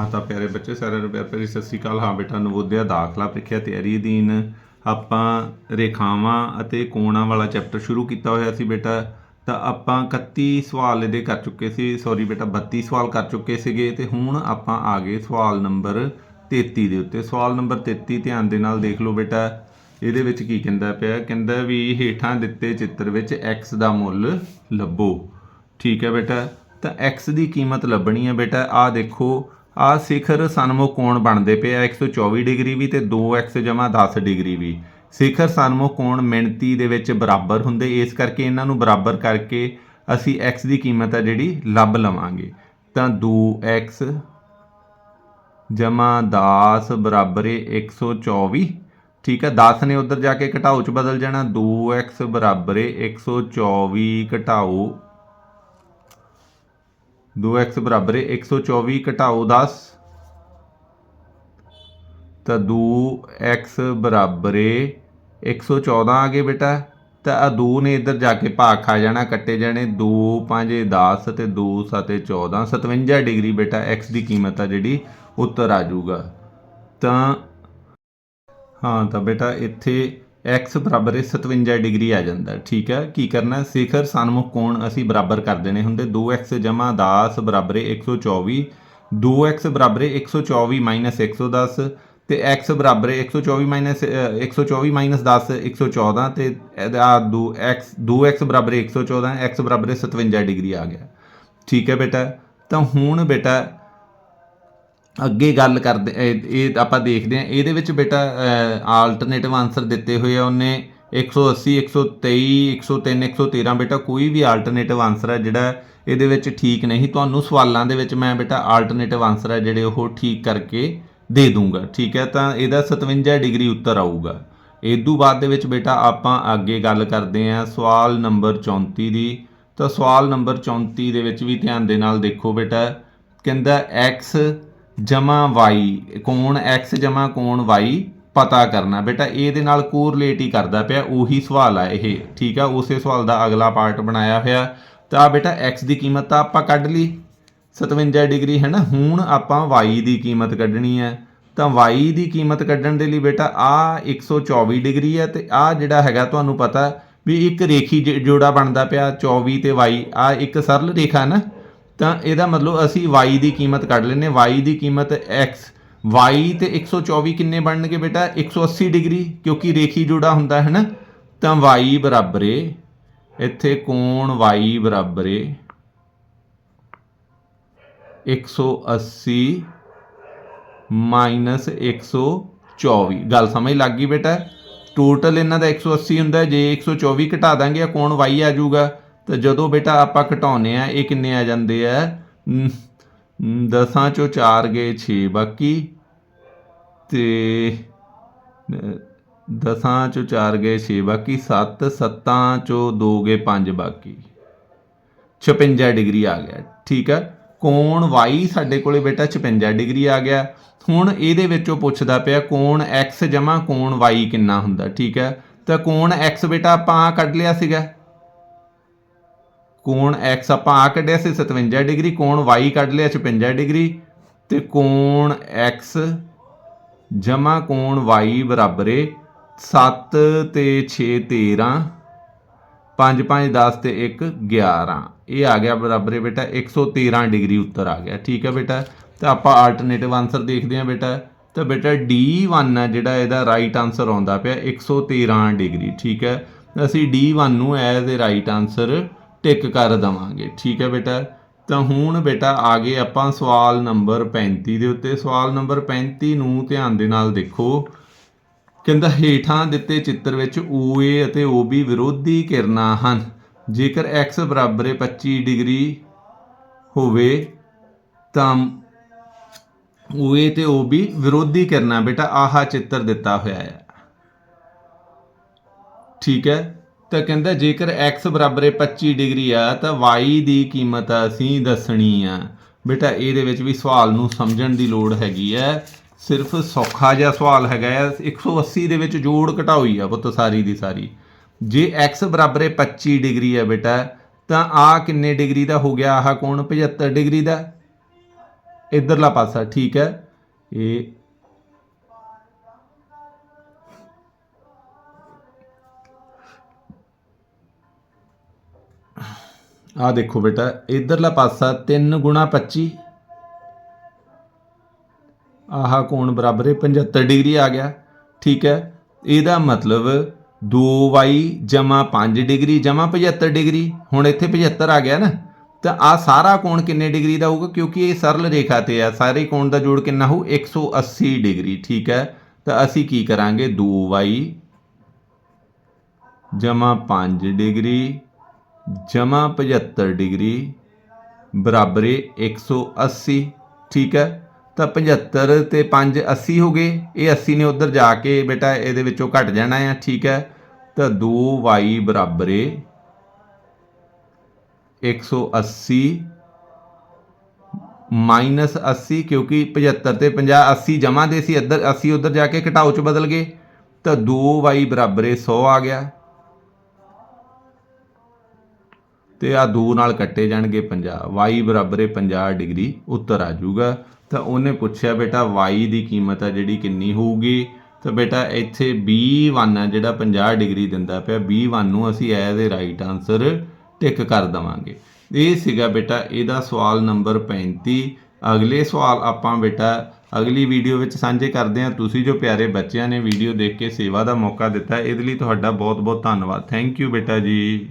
ਹਾਂ ਤਾਂ ਪਿਆਰੇ ਬੱਚੇ, ਸਾਰਿਆਂ ਨੂੰ ਪਿਆਰ ਭਰੀ ਸਤਿ ਸ੍ਰੀ ਅਕਾਲ। ਹਾਂ ਬੇਟਾ, ਨਵੋਦਿਆ ਦਾਖਲਾ ਪ੍ਰੀਖਿਆ ਤਿਆਰੀ ਅਧੀਨ ਆਪਾਂ ਰੇਖਾਵਾਂ ਅਤੇ ਕੋਣਾਂ ਵਾਲਾ ਚੈਪਟਰ ਸ਼ੁਰੂ ਕੀਤਾ ਹੋਇਆ ਸੀ ਬੇਟਾ। ਤਾਂ ਆਪਾਂ 31 ਸਵਾਲ ਇਹਦੇ ਕਰ ਚੁੱਕੇ ਸੀ। ਸੌਰੀ ਬੇਟਾ 32 ਸਵਾਲ ਕਰ ਚੁੱਕੇ ਸੀਗੇ। ਤੇ ਹੁਣ ਆਪਾਂ ਆ ਗਏ ਸਵਾਲ ਨੰਬਰ 33 ਦੇ ਉੱਤੇ। ਸਵਾਲ ਨੰਬਰ 33 ਧਿਆਨ ਦੇ ਨਾਲ ਦੇਖ ਲਓ ਬੇਟਾ। ਇਹਦੇ ਵਿੱਚ ਕੀ ਕਹਿੰਦਾ ਪਿਆ? ਕਹਿੰਦਾ ਵੀ ਹੇਠਾਂ ਦਿੱਤੇ ਚਿੱਤਰ ਵਿੱਚ x ਦਾ ਮੁੱਲ ਲੱਭੋ। ਠੀਕ ਹੈ ਬੇਟਾ। ਤਾਂ x ਦੀ ਕੀਮਤ ਲੱਭਣੀ ਹੈ ਬੇਟਾ। ਆ ਦੇਖੋ ਆ ਸਿਖਰ ਸਨਮੁਖ ਕੋਣ ਬਣਦੇ ਪਏ ਆ? 124 ਡਿਗਰੀ ਵੀ ਤੇ 2x 10 ਡਿਗਰੀ ਵੀ। ਸਿਖਰ ਸਨਮੁਖ ਕੋਣ ਮਿਣਤੀ ਦੇ ਵਿੱਚ ਬਰਾਬਰ ਹੁੰਦੇ? ਇਸ ਕਰਕੇ ਇਹਨਾਂ ਨੂੰ ਬਰਾਬਰ ਕਰਕੇ ਅਸੀਂ x ਦੀ ਕੀਮਤ ਆ ਜਿਹੜੀ ਲੱਭ ਲਵਾਂਗੇ। ਤਾਂ 2x ਜਮਾ 10 ਬਰਾਬਰ ਹੈ 124 ਠੀਕ ਹੈ 10 ਨੇ ਉਧਰ ਜਾ ਕੇ ਘਟਾਓ ਚ ਬਦਲ ਜਾਣਾ। 2x ਬਰਾਬਰ ਹੈ 124 ਘਟਾਓ 2x ਬਰਾਬਰ ਹੈ 124 ਘਟਾਓ 10 ਤਾਂ 2x ਬਰਾਬਰ ਹੈ 114 ਆ ਗਏ ਬੇਟਾ। ਤਾਂ ਆ 2 ਨੇ ਇੱਧਰ ਜਾ ਕੇ ਭਾਗ ਖਾ ਜਾਣਾ, ਕੱਟੇ ਜਾਣੇ। 2 5 10 ਤੇ 2 7 14 57 ਡਿਗਰੀ ਬੇਟਾ x ਦੀ ਕੀਮਤ ਆ ਜਿਹੜੀ, ਉੱਤਰ ਆ ਜਾਊਗਾ। ਤਾਂ, ਹਾਂ, ਤਾਂ ਬੇਟਾ ਇੱਥੇ x ਬਰਾਬਰ ਹੈ 57 ਡਿਗਰੀ ਆ ਜਾਂਦਾ, ਠੀਕ ਹੈ? ਕੀ ਕਰਨਾ? ਸਿਖਰ, ਸਨਮੁਖ, ਕੋਣ ਅਸੀਂ ਬਰਾਬਰ ਕਰ ਦੇਣੇ ਹੁੰਦੇ। 2x 10 ਬਰਾਬਰ ਹੈ 124 2x ਬਰਾਬਰ ਹੈ 124 110 ਤੇ x ਬਰਾਬਰ ਹੈ 124 124 10 114 ਤੇ ਇਹਦਾ 2x 2x ਬਰਾਬਰ ਹੈ 114 x ਬਰਾਬਰ ਹੈ 57 ਡਿਗਰੀ ਆ ਗਿਆ। ਠੀਕ ਹੈ ਬੇਟਾ? ਤਾਂ ਹੁਣ ਬੇਟਾ ਅੱਗੇ ਗੱਲ ਕਰਦੇ, ਇਹ ਆਪਾਂ ਦੇਖਦੇ ਹਾਂ। ਇਹਦੇ ਵਿੱਚ ਬੇਟਾ ਆਲਟਰਨੇਟਿਵ ਆਨਸਰ ਦਿੱਤੇ ਹੋਏ ਆ ਉਹਨੇ। 180 123 103 113 ਬੇਟਾ, ਕੋਈ ਵੀ ਆਲਟਰਨੇਟਿਵ ਆਨਸਰ ਹੈ ਜਿਹੜਾ ਇਹਦੇ ਵਿੱਚ ਠੀਕ ਨਹੀਂ। ਤੁਹਾਨੂੰ ਸਵਾਲਾਂ ਦੇ ਵਿੱਚ ਮੈਂ ਬੇਟਾ ਆਲਟਰਨੇਟਿਵ ਆਨਸਰ ਹੈ ਜਿਹੜੇ ਉਹ ਠੀਕ ਕਰਕੇ ਦੇ ਦੂੰਗਾ। ਠੀਕ ਹੈ, ਤਾਂ ਇਹਦਾ 57 ਡਿਗਰੀ ਉੱਤਰ ਆਊਗਾ। ਇਦੋਂ ਬਾਅਦ ਦੇ ਵਿੱਚ ਬੇਟਾ ਆਪਾਂ ਅੱਗੇ ਗੱਲ ਕਰਦੇ ਹਾਂ ਸਵਾਲ ਨੰਬਰ 34 ਦੀ। ਤਾਂ ਸਵਾਲ ਨੰਬਰ 34 ਦੇ ਵਿੱਚ ਵੀ ਧਿਆਨ ਦੇ ਨਾਲ ਦੇਖੋ ਬੇਟਾ। ਕਹਿੰਦਾ x ਜਮਾ y ਕੋਣ x ਜਮਾ ਕੋਣ y ਪਤਾ ਕਰਨਾ। ਬੇਟਾ, ਇਹਦੇ ਨਾਲ ਕੋਰਿਲੇਟ ਹੀ ਕਰਦਾ ਪਿਆ, ਉਹੀ ਸਵਾਲ ਆ ਇਹ। ਠੀਕ ਆ, ਉਸੇ ਸਵਾਲ ਦਾ ਅਗਲਾ ਪਾਰਟ ਬਣਾਇਆ ਹੋਇਆ। ਤਾਂ ਆਹ ਬੇਟਾ, x ਦੀ ਕੀਮਤ ਤਾਂ ਆਪਾਂ ਕੱਢ ਲਈ। 57 ਡਿਗਰੀ, ਹੈ ਨਾ? ਹੁਣ ਆਪਾਂ y ਦੀ ਕੀਮਤ ਕੱਢਣੀ ਹੈ ਤਾਂ y ਦੀ ਕੀਮਤ ਕੱਢਣ ਦੇ ਲਈ ਬੇਟਾ, ਆ 124 ਡਿਗਰੀ ਹੈ ਤੇ ਆ ਜਿਹੜਾ ਹੈਗਾ ਤੁਹਾਨੂੰ ਪਤਾ ਵੀ ਇੱਕ ਰੇਖੀ ਜ- ਜੋੜਾ ਬਣਦਾ ਪਿਆ 24 ਤੇ y, ਆ ਇੱਕ ਸਰਲ ਰੇਖਾ ਨਾ? ਤਾਂ ਇਹਦਾ ਮਤਲਬ ਅਸੀਂ y ਦੀ ਕੀਮਤ ਕੱਢ ਲੈਨੇ y ਦੀ ਕੀਮਤ x y ਤੇ 124 ਕਿੰਨੇ ਬਣਨਗੇ ਬੇਟਾ? 180 ਡਿਗਰੀ ਕਿਉਂਕਿ ਰੇਖੀ ਜੁੜਾ ਹੁੰਦਾ ਹੈ ਨਾ ਤਾਂ y ਬਰਾਬਰ ਏ ਇੱਥੇ ਕੋਣ y ਬਰਾਬਰ ਏ 180 ਮਾਈਨਸ 124 ਗੱਲ ਸਮਝ ਲੱਗ ਗਈ ਬੇਟਾ? ਟੋਟਲ ਇਹਨਾਂ ਦਾ 180 ਹੁੰਦਾ ਹੈ, ਜੇ 124 ਘਟਾ ਦਾਂਗੇ ਆ ਕੋਣ y ਆ ਜਾਊਗਾ ਤਾਂ ਜਦੋਂ ਬੇਟਾ ਆਪਾਂ ਘਟਾਉਨੇ ਆ ਇਹ ਕਿੰਨੇ ਆ ਜਾਂਦੇ ਆ? 10 ਚੋਂ 4 ਗਏ 6 ਬਾਕੀ ਤੇ 10 ਚੋਂ 4 ਗਏ 6 ਬਾਕੀ 7 7 ਚੋਂ 2 ਗਏ 5 ਬਾਕੀ 56 ਡਿਗਰੀ ਆ ਗਿਆ, ਠੀਕ ਹੈ ਕੋਣ y ਸਾਡੇ ਕੋਲੇ ਬੇਟਾ 56 ਡਿਗਰੀ ਆ ਗਿਆ। ਹੁਣ ਇਹਦੇ ਵਿੱਚੋਂ ਪੁੱਛਦਾ ਪਿਆ, ਕੋਣ x ਜਮਾ ਕੋਣ y ਕਿੰਨਾ ਹੁੰਦਾ, ਠੀਕ ਹੈ ਤਾਂ ਕੋਣ x ਬੇਟਾ ਆਪਾਂ ਆ ਕੱਢ ਲਿਆ ਸੀਗਾ। ਕੋਣ x ਆਪਾਂ ਆ ਕੱਢਿਆ ਸੀ 57 ਡਿਗਰੀ, ਕੋਣ y ਕੱਢ ਲਿਆ 56 ਡਿਗਰੀ ਤੇ ਕੋਣ x ਜਮਾ ਕੋਣ y ਬਰਾਬਰ ਏ 7 ਤੇ 6 13 5 5 10 ਤੇ 1 11 ਇਹ ਆ ਗਿਆ ਬਰਾਬਰ ਹੈ ਬੇਟਾ 113 ਡਿਗਰੀ ਉੱਤਰ ਆ ਗਿਆ। ਠੀਕ ਹੈ ਬੇਟਾ? ਤਾਂ ਆਪਾਂ ਆਲਟਰਨੇਟਿਵ ਆਨਸਰ ਦੇਖਦੇ ਹਾਂ ਬੇਟਾ। ਤਾਂ ਬੇਟਾ D1 ਹੈ ਜਿਹੜਾ ਇਹਦਾ ਰਾਈਟ ਆਨਸਰ ਆਉਂਦਾ ਪਿਆ 113 ਡਿਗਰੀ। ਠੀਕ ਹੈ ਅਸੀਂ D1 ਨੂੰ as a right answer tick ਕਰ ਦਵਾਂਗੇ। ਠੀਕ ਹੈ ਬੇਟਾ? ਤਾਂ ਹੁਣ ਬੇਟਾ ਆ ਗਏ ਆਪਾਂ ਸਵਾਲ ਨੰਬਰ 35 ਦੇ ਉੱਤੇ। ਸਵਾਲ ਨੰਬਰ 35 ਨੂੰ ਧਿਆਨ ਦੇ ਨਾਲ ਦੇਖੋ। ਕਹਿੰਦਾ, ਹੇਠਾਂ ਦਿੱਤੇ ਚਿੱਤਰ ਵਿੱਚ OA ਅਤੇ OB ਵਿਰੋਧੀ ਕਿਰਨਾਂ ਹਨ। ਜੇਕਰ x ਬਰਾਬਰ ਹੈ 25 ਡਿਗਰੀ ਹੋਵੇ, ਤਾਂ OA ਤੇ OB ਵਿਰੋਧੀ ਕਿਰਨਾਂ। ਬੇਟਾ, ਆਹਾ ਚਿੱਤਰ ਦਿੱਤਾ ਹੋਇਆ ਹੈ। ਠੀਕ ਹੈ? ਤਾਂ ਕਹਿੰਦਾ ਜੇਕਰ x ਬਰਾਬਰ ਹੈ 25 ਡਿਗਰੀ ਆ, ਤਾਂ y ਦੀ ਕੀਮਤ ਅਸੀਂ ਦੱਸਣੀ ਆ। ਬੇਟਾ, ਇਹਦੇ ਵਿੱਚ ਵੀ ਸਵਾਲ ਨੂੰ ਸਮਝਣ ਦੀ ਲੋੜ ਹੈਗੀ ਹੈ ਸਿਰਫ ਸੌਖਾ ਜਿਹਾ ਸਵਾਲ ਹੈਗਾ ਹੈ 180 ਦੇ ਵਿੱਚ ਜੋੜ ਘਟਾਓਈ ਆ ਪੁੱਤ ਸਾਰੀ ਦੀ ਸਾਰੀ। ਜੇ x ਬਰਾਬਰ ਹੈ 25 ਡਿਗਰੀ ਆ ਬੇਟਾ, ਤਾਂ ਆ ਕਿੰਨੇ ਡਿਗਰੀ ਦਾ ਹੋ ਗਿਆ? ਆਹ ਕੋਣ? 75 ਡਿਗਰੀ ਦਾ। ਇਧਰਲਾ ਪਾਸਾ, ਠੀਕ ਹੈ ਇਹ ਆ ਦੇਖੋ ਬੇਟਾ, ਇਧਰਲਾ ਪਾਸਾ 3 ਗੁਣਾ 25 ਆਹ ਕੋਣ ਬਰਾਬਰ ਹੈ 75 ਡਿਗਰੀ ਆ ਗਿਆ। ਠੀਕ ਹੈ, ਇਹਦਾ ਮਤਲਬ 2y 5 ਡਿਗਰੀ 75 ਡਿਗਰੀ, ਹੁਣ ਇੱਥੇ 75 ਆ ਗਿਆ ਨਾ। ਤਾਂ ਆ ਸਾਰਾ ਕੋਣ ਕਿੰਨੇ ਡਿਗਰੀ ਦਾ ਹੋਊਗਾ? ਕਿਉਂਕਿ ਇਹ ਸਰਲ ਰੇਖਾ ਤੇ ਆ, ਸਾਰੇ ਕੋਣ ਦਾ ਜੋੜ ਕਿੰਨਾ ਹੋਊ? 180 ਡਿਗਰੀ, ਠੀਕ ਹੈ। ਤਾਂ ਅਸੀਂ ਕੀ ਕਰਾਂਗੇ? 2y ਜਮਾ 5 ਡਿਗਰੀ ਜਮਾ 75 ਡਿਗਰੀ, ਬਰਾਬਰ ਹੈ 180 ਠੀਕ ਹੈ? ਤਾਂ 75 ਤੇ 5 80 ਹੋ ਗਏ। ਇਹ 80 ਨੇ ਉਧਰ ਜਾ ਕੇ ਬੇਟਾ ਇਹਦੇ ਵਿੱਚੋਂ ਘਟ ਜਾਣਾ ਹੈ ਠੀਕ ਹੈ? ਤਾਂ 2y ਬਰਾਬਰ ਹੈ 180 ਮਾਈਨਸ 80 ਕਿਉਂਕਿ 75 ਤੇ 50 80 ਜਮਾ ਦੇ ਸੀ, ਇੱਧਰ 80 ਉਧਰ ਜਾ ਕੇ ਘਟਾਓ ਚ ਬਦਲ ਗਏ। ਤਾਂ 2y ਬਰਾਬਰ ਹੈ 100 ਆ ਗਿਆ। ਤੇ ਆ 2 ਨਾਲ ਕੱਟੇ ਜਾਣਗੇ 50 y ਬਰਾਬਰ ਹੈ 50 ਡਿਗਰੀ, ਉੱਤਰ ਆ ਜਾਊਗਾ। ਤਾਂ ਉਹਨੇ ਪੁੱਛਿਆ, ਬੇਟਾ, y ਦੀ ਕੀਮਤ ਆ ਜਿਹੜੀ ਕਿੰਨੀ ਹੋਊਗੀ? ਤਾਂ ਬੇਟਾ, ਇੱਥੇ b1 ਆ ਜਿਹੜਾ 50 ਡਿਗਰੀ ਦਿੰਦਾ ਪਿਆ। B1 ਨੂੰ ਅਸੀਂ as a right answer tick ਕਰ ਦਵਾਂਗੇ। ਇਹ ਸੀਗਾ ਬੇਟਾ, ਇਹਦਾ ਸਵਾਲ ਨੰਬਰ 35 ਅਗਲੇ ਸਵਾਲ ਆਪਾਂ ਬੇਟਾ, ਅਗਲੀ ਵੀਡੀਓ ਵਿੱਚ ਸਾਂਝੇ ਕਰਦੇ ਹਾਂ। ਤੁਸੀਂ ਜੋ ਪਿਆਰੇ ਬੱਚਿਆਂ ਨੇ ਵੀਡੀਓ ਦੇਖ ਕੇ ਸੇਵਾ ਦਾ ਮੌਕਾ ਦਿੱਤਾ, ਇਹਦੇ ਲਈ ਤੁਹਾਡਾ ਬਹੁਤ ਬਹੁਤ ਧੰਨਵਾਦ। ਥੈਂਕ ਯੂ ਬੇਟਾ ਜੀ।